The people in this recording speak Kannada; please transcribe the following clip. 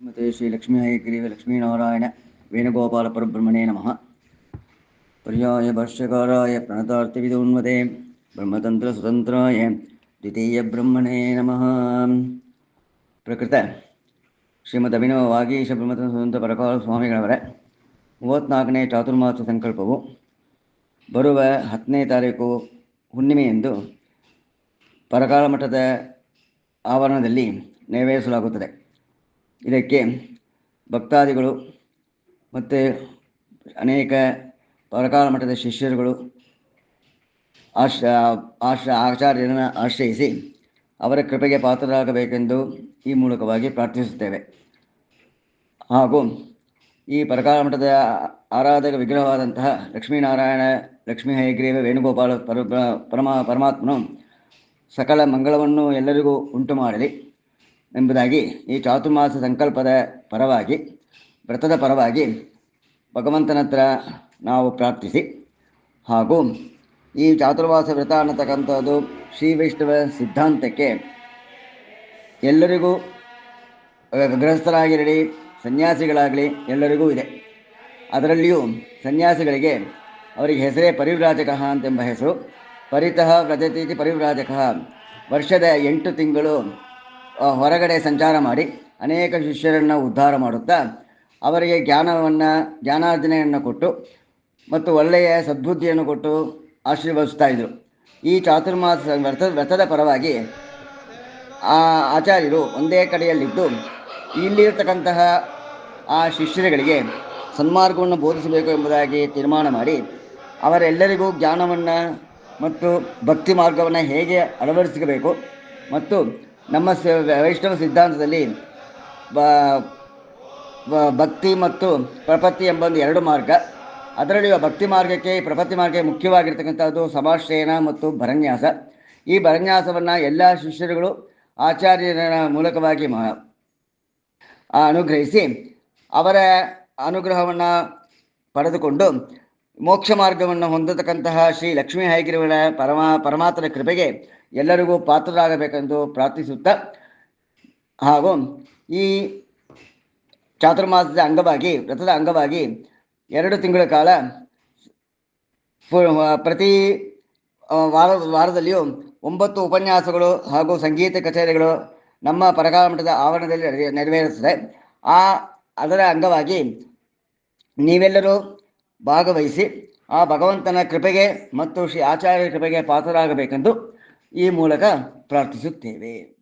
ಶ್ರೀಮತೆ ಶ್ರೀ ಲಕ್ಷ್ಮೀ ಹಯಗ್ರೀವ ಲಕ್ಷ್ಮೀನಾರಾಯಣ ವೇಣುಗೋಪಾಲ ಪರಬ್ರಹ್ಮಣೇ ನಮಃ ಪರ್ಯಾಯ ಭಾಷ್ಯಕಾರಾಯ ಪ್ರಣತಾರ್ಥವಿದೋನ್ಮತೆ ಬ್ರಹ್ಮತಂತ್ರ ಸ್ವತಂತ್ರಾಯ ದ್ವಿತೀಯ ಬ್ರಹ್ಮಣೇ ನಮಃ ಪ್ರಕೃತ ಶ್ರೀಮದ್ ಅಭಿನವ ವಾಗೀಶ ಬ್ರಹ್ಮತಂತ್ರ ಸ್ವತಂತ್ರ ಪರಕಾಲ ಸ್ವಾಮಿಗಳವರ ಮೂವತ್ತ್ನಾಲ್ಕನೇ ಚಾತುರ್ಮಾಸ ಸಂಕಲ್ಪವು ಬರುವ ಹತ್ತನೇ ತಾರೀಕು ಹುಣ್ಣಿಮೆಯಂದು ಪರಕಾಲ ಮಠದ ಆವರಣದಲ್ಲಿ ನೆರವೇರಿಸಲಾಗುತ್ತದೆ. ಇದಕ್ಕೆ ಭಕ್ತಾದಿಗಳು ಮತ್ತು ಅನೇಕ ಪರಕಾಲ ಮಠದ ಶಿಷ್ಯರುಗಳು ಆಶ್ರ ಆಶ್ರ ಆಚಾರ್ಯರನ್ನು ಆಶ್ರಯಿಸಿ ಅವರ ಕೃಪೆಗೆ ಪಾತ್ರರಾಗಬೇಕೆಂದು ಈ ಮೂಲಕವಾಗಿ ಪ್ರಾರ್ಥಿಸುತ್ತೇವೆ. ಹಾಗೂ ಈ ಪರಕಾಲ ಮಠದ ಆರಾಧಕ ವಿಗ್ರಹವಾದಂತಹ ಲಕ್ಷ್ಮೀನಾರಾಯಣ, ಲಕ್ಷ್ಮೀ ಹಯಗ್ರೀವ, ವೇಣುಗೋಪಾಲ ಪರ ಪರಮ, ಪರಮಾತ್ಮನು ಸಕಲ ಮಂಗಳವನ್ನು ಎಲ್ಲರಿಗೂ ಉಂಟು ಮಾಡಲಿ ಎಂಬುದಾಗಿ ಈ ಚಾತುರ್ಮಾಸ ಸಂಕಲ್ಪದ ಪರವಾಗಿ, ವ್ರತದ ಪರವಾಗಿ ಭಗವಂತನ ಹತ್ರ ನಾವು ಪ್ರಾರ್ಥಿಸಿ. ಹಾಗೂ ಈ ಚಾತುರ್ಮಾಸ ವ್ರತ ಅನ್ನತಕ್ಕಂಥದ್ದು ಶ್ರೀ ವೈಷ್ಣವ ಸಿದ್ಧಾಂತಕ್ಕೆ ಎಲ್ಲರಿಗೂ ಗೃಹಸ್ಥರಾಗಿರಲಿ, ಸನ್ಯಾಸಿಗಳಾಗಲಿ ಎಲ್ಲರಿಗೂ ಇದೆ. ಅದರಲ್ಲಿಯೂ ಸನ್ಯಾಸಿಗಳಿಗೆ ಅವರಿಗೆ ಹೆಸರೇ ಪರಿವ್ರಾಜಕ ಅಂತೆಂಬ ಹೆಸರು. ಪರಿತಃ ವ್ರಜತೀತಿ ಪರಿವ್ರಾಜಕ. ವರ್ಷದ ಎಂಟು ತಿಂಗಳು ಹೊರಗಡೆ ಸಂಚಾರ ಮಾಡಿ ಅನೇಕ ಶಿಷ್ಯರನ್ನು ಉದ್ಧಾರ ಮಾಡುತ್ತಾ ಅವರಿಗೆ ಜ್ಞಾನವನ್ನು, ಜ್ಞಾನಾರ್ಜನೆಯನ್ನು ಕೊಟ್ಟು ಮತ್ತು ಒಳ್ಳೆಯ ಸದ್ಬುದ್ಧಿಯನ್ನು ಕೊಟ್ಟು ಆಶೀರ್ವದಿಸ್ತಾ ಇದ್ದರು ಈ ಚಾತುರ್ಮಾಸ ವ್ರತ, ವ್ರತದ ಪರವಾಗಿ ಆ ಆಚಾರ್ಯರು ಒಂದೇ ಕಡೆಯಲ್ಲಿದ್ದು ಇಲ್ಲಿರ್ತಕ್ಕಂತಹ ಆ ಶಿಷ್ಯರುಗಳಿಗೆ ಸನ್ಮಾರ್ಗವನ್ನು ಬೋಧಿಸಬೇಕು ಎಂಬುದಾಗಿ ತೀರ್ಮಾನ ಮಾಡಿ ಅವರೆಲ್ಲರಿಗೂ ಜ್ಞಾನವನ್ನು ಮತ್ತು ಭಕ್ತಿ ಮಾರ್ಗವನ್ನು ಹೇಗೆ ಅಳವಡಿಸಬೇಕು ಮತ್ತು ನಮ್ಮ ವೈಷ್ಣವ ಸಿದ್ಧಾಂತದಲ್ಲಿ ಭಕ್ತಿ ಮತ್ತು ಪ್ರಪತ್ತಿ ಎಂಬ ಒಂದು ಎರಡು ಮಾರ್ಗ. ಅದರಲ್ಲಿ ಭಕ್ತಿ ಮಾರ್ಗಕ್ಕೆ ಪ್ರಪತ್ತಿ ಮಾರ್ಗಕ್ಕೆ ಮುಖ್ಯವಾಗಿರ್ತಕ್ಕಂಥದ್ದು ಸಮಾಶ್ರಯನ ಮತ್ತು ಭರನ್ಯಾಸ. ಈ ಭರನ್ಯಾಸವನ್ನು ಎಲ್ಲ ಶಿಷ್ಯರುಗಳು ಆಚಾರ್ಯರ ಮೂಲಕವಾಗಿ ಅನುಗ್ರಹಿಸಿ ಅವರ ಅನುಗ್ರಹವನ್ನು ಪಡೆದುಕೊಂಡು ಮೋಕ್ಷ ಮಾರ್ಗವನ್ನು ಹೊಂದತಕ್ಕಂತಹ ಶ್ರೀ ಲಕ್ಷ್ಮೀ ಹೈಗಿರಿವರ ಪರಮ, ಪರಮಾತ್ಮನ ಕೃಪೆಗೆ ಎಲ್ಲರಿಗೂ ಪಾತ್ರರಾಗಬೇಕೆಂದು ಪ್ರಾರ್ಥಿಸುತ್ತಾ, ಹಾಗೂ ಈ ಚಾತುರ್ಮಾಸದ ಅಂಗವಾಗಿ, ವ್ರತದ ಅಂಗವಾಗಿ ಎರಡು ತಿಂಗಳ ಕಾಲ ಪ್ರತಿ ವಾರ, ವಾರದಲ್ಲಿಯೂ ಒಂಬತ್ತು ಉಪನ್ಯಾಸಗಳು ಹಾಗೂ ಸಂಗೀತ ಕಚೇರಿಗಳು ನಮ್ಮ ಪರಕಾಲ ಮಠದ ಆವರಣದಲ್ಲಿ ನೆರವೇರುತ್ತದೆ. ಆ, ಅದರ ಅಂಗವಾಗಿ ನೀವೆಲ್ಲರೂ ಭಾಗವಹಿಸಿ ಆ ಭಗವಂತನ ಕೃಪೆಗೆ ಮತ್ತು ಶ್ರೀ ಆಚಾರ್ಯರ ಕೃಪೆಗೆ ಪಾತ್ರರಾಗಬೇಕೆಂದು ಈ ಮೂಲಕ ಪ್ರಾರ್ಥಿಸುತ್ತೇವೆ.